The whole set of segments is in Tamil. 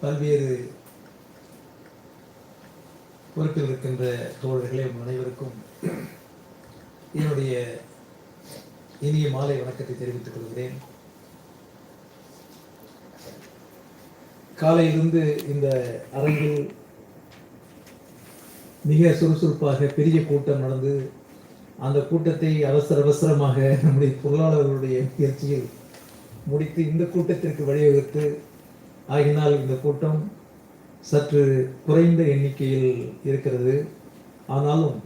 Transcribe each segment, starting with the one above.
பல்வேறு பொறுப்பில் இருக்கின்ற தோழர்களே உங்கள் அனைவருக்கும் என்னுடைய இனிய மாலை வணக்கத்தை தெரிவித்துக் கொள்கிறேன். காலையிலிருந்து இந்த அரங்கில் மிக சுறுசுறுப்பாக பெரிய கூட்டம் நடந்து அந்த கூட்டத்தை அவசர அவசரமாக நம்முடைய பொருளாளர்களுடைய முயற்சியில் முடித்து இந்த கூட்டத்திற்கு வழிவகுத்து ஆகினால் இந்த கூட்டம் சற்று குறைந்த எண்ணிக்கையில் இருக்கிறது. ஆனாலும்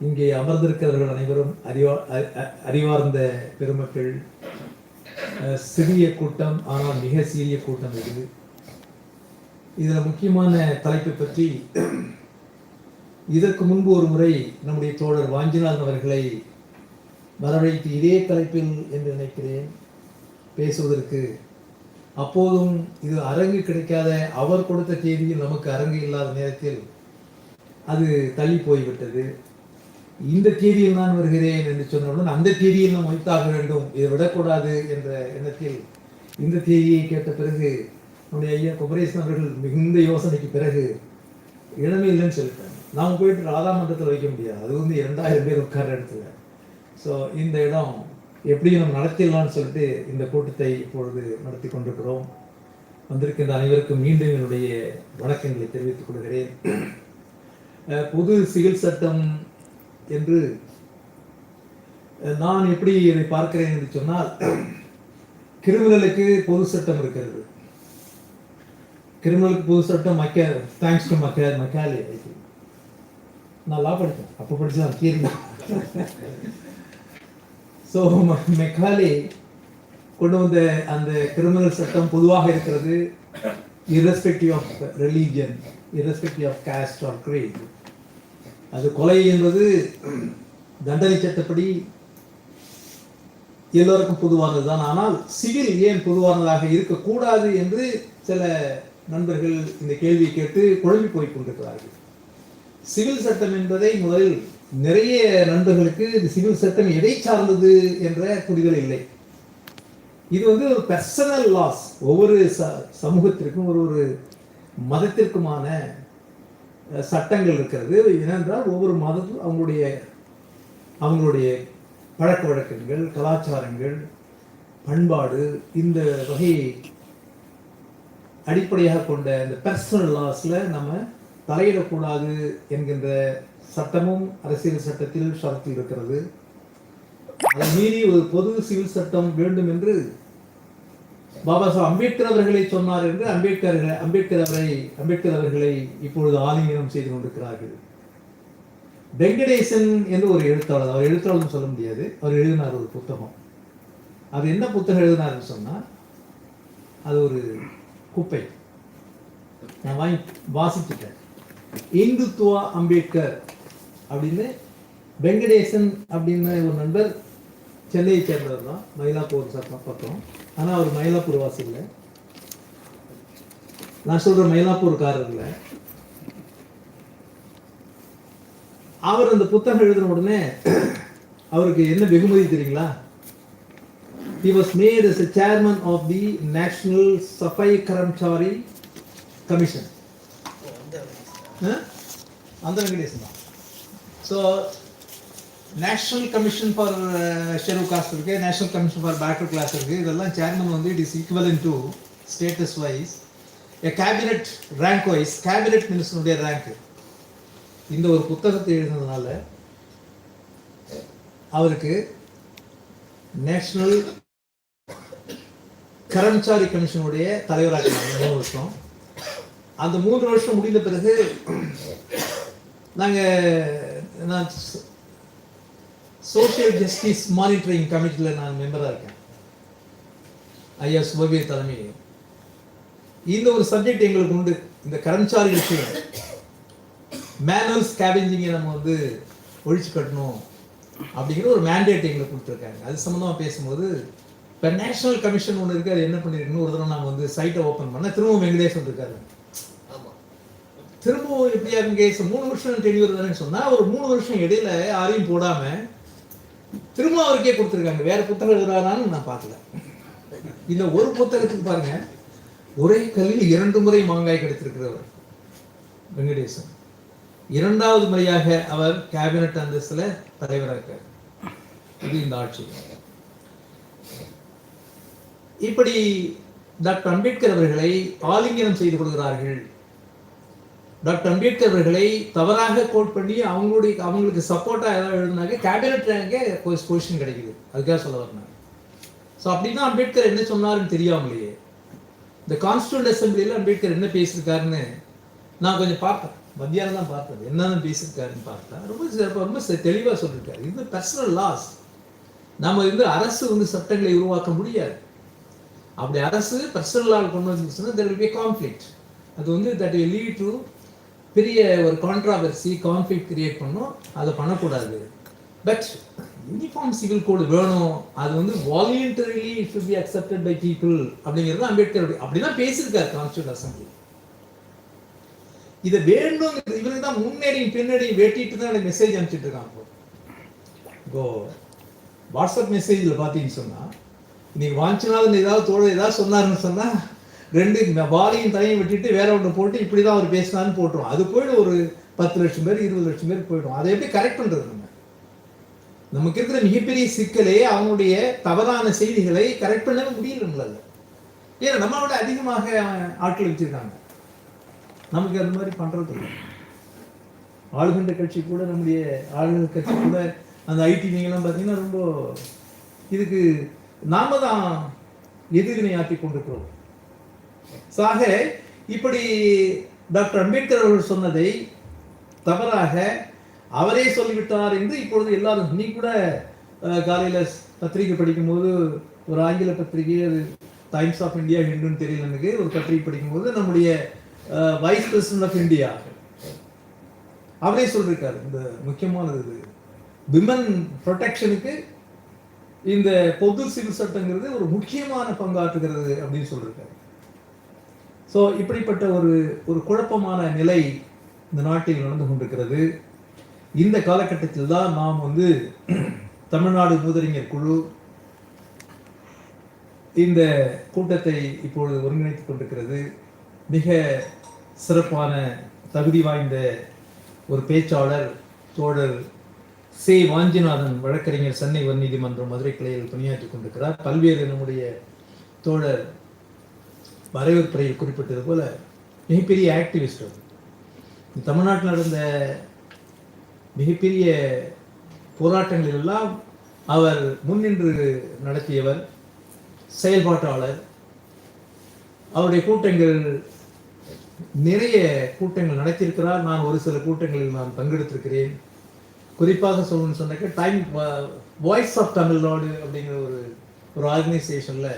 இங்கே அமர்ந்திருக்கிறவர்கள் அனைவரும் அறிவா அ- அறிவார்ந்த பெருமக்கள். சிறிய கூட்டம் ஆனால் மிக சிறிய கூட்டம் இது. இதில் முக்கியமான தலைப்பை பற்றி இதற்கு முன்பு ஒரு முறை நம்முடைய தோழர் வாஞ்சிநாதன் அவர்களை வரவழைத்து இதே தலைப்பில் என்று நினைக்கிறேன். பேசுவதற்கு அப்போதும் இது அரங்கு கிடைக்காத அவர் கொடுத்த தேதியில் நமக்கு அரங்கு இல்லாத நேரத்தில் அது தள்ளி போய்விட்டது. இந்த தேதியில் நான் வருகிறேன் என்று சொன்னவுடன் அந்த தேதியில் நாம் வைத்தாக வேண்டும் இதை விடக்கூடாது என்ற எண்ணத்தில் இந்த தேதியை கேட்ட பிறகு நம்முடைய ஐயா குமரேசன் அவர்கள் மிகுந்த யோசனைக்கு பிறகு இடமே இல்லைன்னு சொல்லிட்டாங்க. நாம் போயிட்டு ராதா மன்றத்தில் வைக்க முடியாது. அது வந்து இரண்டாயிரம் பேர் உட்கார இடத்துல. ஸோ இந்த இடம் எப்படியும் நம்ம நடத்திடலாம்னு சொல்லிட்டு இந்த கூட்டத்தை இப்பொழுது நடத்தி கொண்டிருக்கிறோம். வந்திருக்கின்ற அனைவருக்கும் மீண்டும் என்னுடைய வணக்கங்களை தெரிவித்துக் கொள்கிறேன். அஹ், பொது சிவில் சட்டம் என்று நான் எப்படி இதை பார்க்கிறேன் என்று சொன்னால் கிரிமினலுக்கு பொது சட்டம் இருக்கிறது. கிரிமினலுக்கு பொது சட்டம் மக்க தேங்க்ஸ் டு மக்க மக்காலே நான் லா படித்தேன். அப்போ படிச்சேன் கீர்னா ஸோ மெக்காலே கொண்டு வந்த அந்த கிரிமினல் சட்டம் பொதுவாக இருக்கிறது irrespective of religion irrespective of caste or creed அது கொலை என்பது தண்டனை சட்டப்படி எல்லோருக்கும் பொதுவானது தான் ஆனால் சிவில் ஏன் பொதுவானதாக இருக்கக்கூடாது என்று சில நண்பர்கள் இந்த கேள்வியை கேட்டு குழம்பி போய் கொண்டிருக்கிறார்கள். சிவில் சட்டம் என்பதை முதலில் நிறைய நண்பர்களுக்கு இது சிவில் சட்டம் எதை சார்ந்தது என்ற புரிதல் இல்லை. இது வந்து ஒரு பர்சனல் லாஸ் ஒவ்வொரு ச சமூகத்திற்கும் ஒரு ஒரு மதத்திற்குமான சட்டங்கள் இருக்கிறது. ஏனென்றால் ஒவ்வொரு மதத்தும் அவங்களுடைய அவங்களுடைய பழக்க வழக்கங்கள் கலாச்சாரங்கள் பண்பாடு இந்த வகையை அடிப்படையாக கொண்ட இந்த பர்சனல் லாஸில் நம்ம தலையிடக்கூடாது என்கின்ற சட்டமும் அரசியல் சட்டத்தில் ஷரத்தில் இருக்கிறது. அதை மீறி ஒரு பொது சிவில் சட்டம் வேண்டும் என்று பாபா சாஹ் அம்பேத்கர் அவர்களை சொன்னார் என்று அம்பேத்கர் அம்பேத்கர் அவரை அம்பேத்கர் அவர்களை இப்பொழுது ஆலிங்கனம் செய்து கொண்டிருக்கிறார்கள். வெங்கடேசன் என்று ஒரு எழுத்தாளர் அவர் எழுத்தாளர்னு சொல்ல முடியாது அவர் எழுதினார் ஒரு புத்தகம். அது என்ன புத்தகம் எழுதினார்னு சொன்னால் அது ஒரு குப்பை. நான் வாங்கி வாசிச்சுட்டேன். இந்துத்துவா அம்பேத்கர் அப்படின்னு வெங்கடேசன் அப்படின்னு ஒரு நண்பர் சென்னையை சேர்ந்தவர் தான். மயிலாப்பூர் சட்டம் பக்கம். ஆனால் அவர் மயிலாப்பூர் வாசி இல்லை நான் சொல்கிற மயிலாப்பூர்காரர் இல்லை அவர் அந்த புத்தகம் எழுதின உடனே அவருக்கு என்ன வெகுமதி தெரியுங்களா? He was made as chairman of the national Safai Karamchari commission? அந்த வெங்கடேசன் தான். ஸோ நேஷனல் கமிஷன் ஃபார் ஷெரூ காஸ்ட் இருக்குது national commission for backward class இருக்குது இதெல்லாம் சேர்மன் வந்து it is equivalent to status wise a cabinet rank wise cabinet மினிஸ்டருடைய rank இந்த ஒரு புத்தகத்தை எழுதினதுனால அவருக்கு நேஷனல் கரம்சாரி கமிஷனுடைய தலைவராக மூணு வருஷம். அந்த மூன்று வருஷம் முடிந்த பிறகு நாங்கள் நான் சோசியல் ஜஸ்டிஸ் மானிட்டரிங் கமிட்டியில் நான் மெம்பராக இருக்கேன். ஐயா சுபவீர் தலைமையில். இந்த ஒரு சப்ஜெக்ட் எங்களுக்கு உண்டு. இந்த கரம்சாரி விஷயம். மேனுவல் ஸ்கேவெஞ்சிங்கை நம்ம வந்து ஒழிச்சு கட்டணும் அப்படிங்கிற ஒரு மேண்டேட் எங்களுக்கு கொடுத்துருக்காங்க. அது சம்மந்தமாக பேசும்போது இப்போ நேஷனல் கமிஷன் ஒன்று இருக்குது அது என்ன பண்ணியிருக்குன்னு ஒரு தடவை நாங்கள் வந்து சைட்டை ஓப்பன் பண்ணால் திரும்பவும் வெங்கடேஷன் இருக்காரு திரும்பவும் எப்படியா கேஸ் மூணு வருஷம் டெலிவரி வருதுன்னு சொன்னா ஒரு மூணு வருஷம் இடையில யாரையும் போடாம திரும்ப அவருக்கே கொடுத்துருக்காங்க. வேற புத்தகம் எழுதுறாரான்னு நான் பார்க்கல. இந்த ஒரு புத்தகத்துக்கு பாருங்க. ஒரே கல்லில் இரண்டு முறை மாங்காய் கிடைத்திருக்கிறவர் வெங்கடேசன். இரண்டாவது முறையாக அவர் கேபினட் அந்தஸ்தில் தலைவராக இருக்கார். இது இந்த ஆட்சி. இப்படி டாக்டர் அம்பேத்கர் அவர்களை ஆலிங்கனம் செய்து கொள்கிறார்கள். டாக்டர் அம்பேத்கர் அவர்களை தவறாக கோட் பண்ணி அவங்களுடைய அவங்களுக்கு சப்போர்ட்டாக ஏதாவது எழுதினாக்க கேபினட் ரேங்கே பொசிஷன் கிடைக்குது. அதுக்காக சொல்ல வரேன் ஸோ அப்படின்னா அம்பேத்கர் என்ன சொன்னாருன்னு தெரியாமலேயே இந்த கான்ஸ்டியூண்ட் அசம்பிளியில் அம்பேத்கர் என்ன பேசியிருக்காருன்னு நான் கொஞ்சம் பார்த்தேன். மத்தியானம் தான் பார்த்தது என்னென்ன பேசியிருக்காருன்னு பார்த்தேன் ரொம்ப சிறப்பா- ரொம்ப தெளிவாக சொல்லியிருக்காரு இது பர்சனல் லாஸ் நம்ம வந்து அரசு வந்து சட்டங்களை உருவாக்க முடியாது. அப்படி அரசு பர்சனல் லா கொண்டு வந்துச்சுன்னா தெர் வில் பி கான்ஃப்ளிக்ட் அது வந்து தட் will lead டு பெரிய ஒரு கான்ட்ராவர்சி கான்ஃப்ளிக் கிரியேட் பண்ணும். அதை பண்ணக்கூடாது. பட் யூனிஃபார்ம் சிவில் கோடு வேணும். அது வந்து voluntarily should be accepted by people அப்படிங்கிறது அம்பேத்கர் அப்படிதான் பேசியிருக்காரு கான்ஸ்டியூட் அசம்பிளி இதை வேண்டும் இவரு தான் முன்னேறி பின்னடியும் வேட்டிட்டு தான் எனக்கு மெசேஜ் அனுப்பிச்சிட்டு இருக்கான் இப்போ இப்போ வாட்ஸ்அப் மெசேஜில் பார்த்தீங்கன்னு சொன்னால் இன்னைக்கு வாஞ்சினாலும் ஏதாவது தோழ ஏதாவது சொன்னாருன்னு சொன்னால் ரெண்டு வாலியும் தலையும் வெட்டிட்டு வேற ஒன்று போட்டு இப்படி தான் அவர் பேசினான்னு போட்டுரும். அது போயிடும் ஒரு பத்து லட்சம் பேர் இருபது லட்சம் பேர் போயிடும். அதை எப்படி கரெக்ட் பண்ணுறது நம்ம? நமக்கு இருக்கிற மிகப்பெரிய சிக்கலே அவனுடைய தவறான செய்திகளை கரெக்ட் பண்ணவே முடியல நம்மளால. ஏன்னா நம்ம விட அதிகமாக ஆட்கள் வச்சிருக்காங்க. நமக்கு அந்த மாதிரி பண்ணுறது இல்லை ஆளுகின்ற கட்சி கூட நம்முடைய ஆளுகின்ற கட்சி கூட அந்த ஐடி நீங்களாம் பார்த்தீங்கன்னா ரொம்ப இதுக்கு நாம தான் எதிர்வினை ஆற்றி கொண்டிருக்கிறோம். ஆக இப்படி டாக்டர் அம்பேத்கர் அவர்கள் சொன்னதை தவறாக அவரே சொல்லிவிட்டார் என்று இப்பொழுது எல்லாரும் நீ கூட காலையில் பத்திரிகை படிக்கும்போது ஒரு ஆங்கில பத்திரிகை அது டைம்ஸ் ஆஃப் இந்தியா ஹிண்டுன்னு தெரியல எனக்கு ஒரு பத்திரிகை படிக்கும்போது நம்முடைய வைஸ் பிரசிடன்ட் ஆஃப் இந்தியா. அவரே சொல்லியிருக்காரு இந்த முக்கியமானது இது விமன் ப்ரொடெக்ஷனுக்கு இந்த பொது சிவில் சட்டங்கிறது ஒரு முக்கியமான பங்காற்றுகிறது அப்படின்னு சொல்லியிருக்காரு ஸோ இப்படிப்பட்ட ஒரு ஒரு குழப்பமான நிலை இந்த நாட்டில் நடந்து கொண்டிருக்கிறது. இந்த காலகட்டத்தில் தான் நாம் வந்து தமிழ்நாடு மூதறிஞர் குழு இந்த கூட்டத்தை இப்பொழுது ஒருங்கிணைத்துக் கொண்டிருக்கிறது. மிக சிறப்பான தகுதி வாய்ந்த ஒரு பேச்சாளர் தோழர் சே. வாஞ்சிநாதன் வழக்கறிஞர் சென்னை உயர்நீதிமன்றம் மதுரை கிளையில் பணியாற்றிக் கொண்டிருக்கிறார். பல்வேறு நம்முடைய தோழர் வரவேற்புரையில் குறிப்பிட்டது போல மிகப்பெரிய ஆக்டிவிஸ்ட் அவர். தமிழ்நாட்டில் நடந்த மிகப்பெரிய போராட்டங்களில் எல்லாம் அவர் முன்னின்று நடத்தியவர் செயல்பாட்டாளர். அவருடைய கூட்டங்கள் நிறைய கூட்டங்கள் நடத்தியிருக்கிறார். நான் ஒரு சில கூட்டங்களில் நான் பங்கெடுத்திருக்கிறேன். குறிப்பாக சொல்லணும்னு சொன்னாக்க டைம் வாய்ஸ் ஆஃப் தமிழ்நாடு அப்படிங்கிற ஒரு ஒரு ஆர்கனைசேஷனில்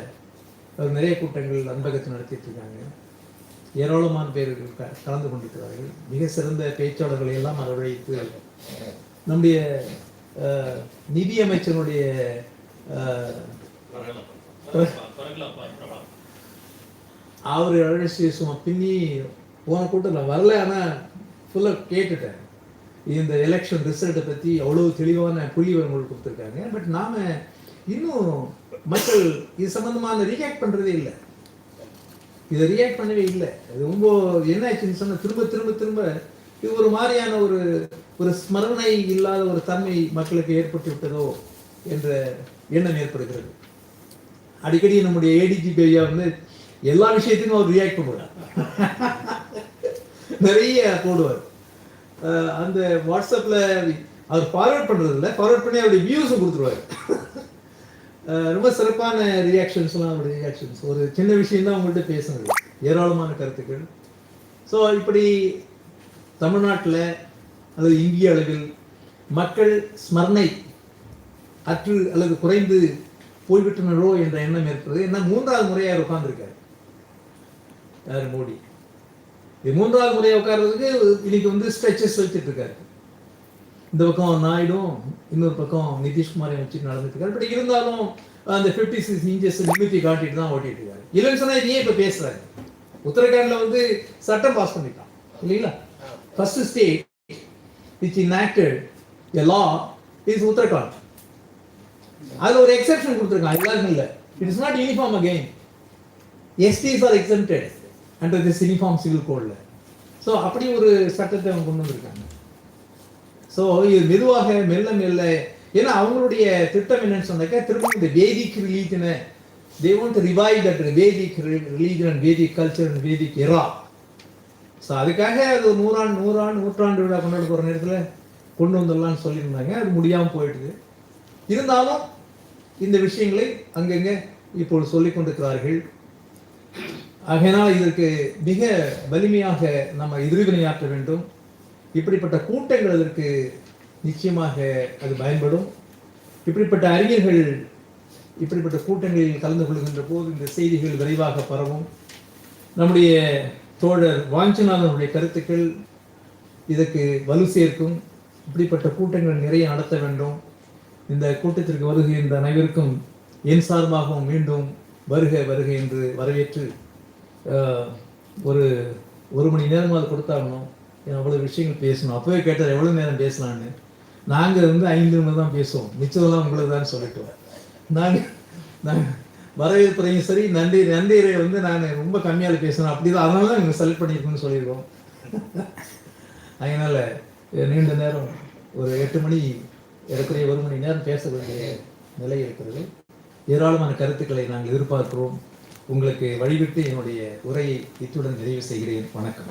நிறைய கூட்டங்கள் அன்பகத்தை நடத்திட்டு இருக்காங்க ஏராளமான பேர் க- கலந்து கொண்டிருக்கிறார்கள். மிக சிறந்த பேச்சாளர்களை எல்லாம் வரவழைத்து நம்முடைய நிதியமைச்சருடைய நிதி அவர் அழைச்சி சும்மா பின்னி போன கூட்டத்தில் வரல ஆனால் ஃபுல்லாக கேட்டுட்டேன். இந்த எலெக்ஷன் ரிசல்ட்டை பற்றி அவ்வளோ தெளிவான புள்ளி விவரங்கள் கொடுத்துருக்காங்க. பட் நாம் இன்னும் மக்கள் இது சம்பந்தமான ரியாக்ட் பண்ணுறதே இல்லை. இதை ரியாக்ட் பண்ணவே இல்லை. அது ரொம்ப என்ன ஆச்சுன்னு சொன்னால் திரும்ப திரும்ப திரும்ப இது ஒரு மாதிரியான ஒரு ஒரு ஸ்மரணை இல்லாத ஒரு தன்மை மக்களுக்கு ஏற்பட்டு விட்டதோ என்ற எண்ணம் ஏற்படுகிறது. அடிக்கடி நம்முடைய ஏடிஜிபி ஐயா வந்து எல்லா விஷயத்துக்கும் அவர் ரியாக்ட் பண்ணுவார். நிறைய போடுவார். அந்த வாட்ஸ்அப்ல அவர் ஃபார்வர்ட் பண்ணுறது இல்லை ஃபார்வர்ட் பண்ணி அவருடைய வியூஸும் கொடுத்துருவாரு. ரொம்ப சிறப்பான ரியாக்ஷன்ஸ்லாம் அவருடைய ரியாக்ஷன்ஸ் ஒரு சின்ன விஷயம் தான் உங்கள்கிட்ட பேசுனது. ஏராளமான கருத்துக்கள். ஸோ இப்படி தமிழ்நாட்டில் அல்லது இந்திய அளவில் மக்கள் ஸ்மரணை அற்று அல்லது குறைந்து போய்விட்டனரோ என்ற எண்ணம் ஏற்படுது. என்ன மூன்றாவது முறையாக உட்கார்ந்துருக்காரு. யார்? மோடி. இது மூன்றாவது முறையாக உட்கார்றதுக்கு இன்னைக்கு வந்து ஸ்ட்ரெச்சஸ் வச்சுட்டு இருக்காரு. இந்த பக்கம் நாயுடும் இன்னொரு பக்கம் நிதிஷ்குமாரையும் வச்சுட்டு நடந்துட்டு பட் இருந்தாலும் அந்த ஃபிஃப்டி சிக்ஸ் இன்ச்சஸ் நிமித்தி காட்டிட்டு தான் ஓட்டிட்டு இருக்காரு இல்லைன்னு சொன்னா இது ஏன் இப்போ பேசுறாரு? உத்தரகாண்ட்ல வந்து சட்டம் பாஸ் பண்ணிட்டான். இல்லைங்களா? First state which enacted a law is Uttarakhand. அதுல ஒரு எக்ஸெப்ஷன் கொடுத்துருக்கான் எல்லாருக்கும் இல்லை. It is not uniform again STs are exempted under this uniform civil கோடில் so அப்படி ஒரு சட்டத்தை அவங்க கொண்டு வந்திருக்காங்க. ஸோ இது மெதுவாக மெல்ல மெல்ல ஏன்னா அவங்களுடைய திட்டம் என்னன்னு சொன்னாக்கா திரும்ப இந்த Vedic ரிலீஜனை they want revive that Vedic religion and Vedic culture and Vedic era so அதுக்காக அது நூறாண்டு நூறாண்டு நூற்றாண்டு விழா கொண்டாட போகிற நேரத்தில் கொண்டு வந்துடலாம்னு சொல்லியிருந்தாங்க. அது முடியாமல் போயிடுது இருந்தாலும் இந்த விஷயங்களை அங்கங்கே இப்பொழுது சொல்லிக் கொண்டிருக்கிறார்கள். ஆகையினால் இதற்கு மிக வலிமையாக நம்ம எதிர்வினையாற்ற வேண்டும். இப்படிப்பட்ட கூட்டங்கள் அதற்கு நிச்சயமாக அது பயன்படும். இப்படிப்பட்ட அறிஞர்கள் இப்படிப்பட்ட கூட்டங்களில் கலந்து கொள்கின்ற போது இந்த செய்திகள் விரைவாக பரவும். நம்முடைய தோழர் வாஞ்சநாதனுடைய கருத்துக்கள் இதற்கு வலு சேர்க்கும். இப்படிப்பட்ட கூட்டங்கள் நிறைய நடத்த வேண்டும். இந்த கூட்டத்திற்கு வருகின்ற அனைவருக்கும் என் சார்பாகவும் மீண்டும் வருக வருக என்று வரவேற்று ஒரு ஒரு மணி நேரமாவது கொடுத்தாகணும். அவ்வளோ விஷயங்கள் பேசணும்? அப்போவே கேட்டார் எவ்வளோ நேரம் பேசலான்னு நாங்கள் வந்து ஐந்து மணி தான் பேசுவோம். மிச்சதெல்லாம் உங்களுக்கு தான் சொல்லிட்டோம் நாங்கள் நாங்கள் வரவேற்புறையும் சரி நன்றி நன்றியை வந்து நான் ரொம்ப கம்மியாக பேசணும் அப்படி தான் அதனால தான் எங்களுக்கு செலக்ட் பண்ணியிருக்கோம்னு சொல்லியிருக்கோம். அதனால் நீண்ட நேரம் ஒரு எட்டு மணி இருக்கிற ஒரு மணி நேரம் பேச வேண்டிய நிலை இருக்கிறது. ஏராளமான கருத்துக்களை நாங்கள் எதிர்பார்க்கிறோம். உங்களுக்கு வழிவிட்டு என்னுடைய உரையை இத்துடன் நிறைவு செய்கிறேன். வணக்கம்.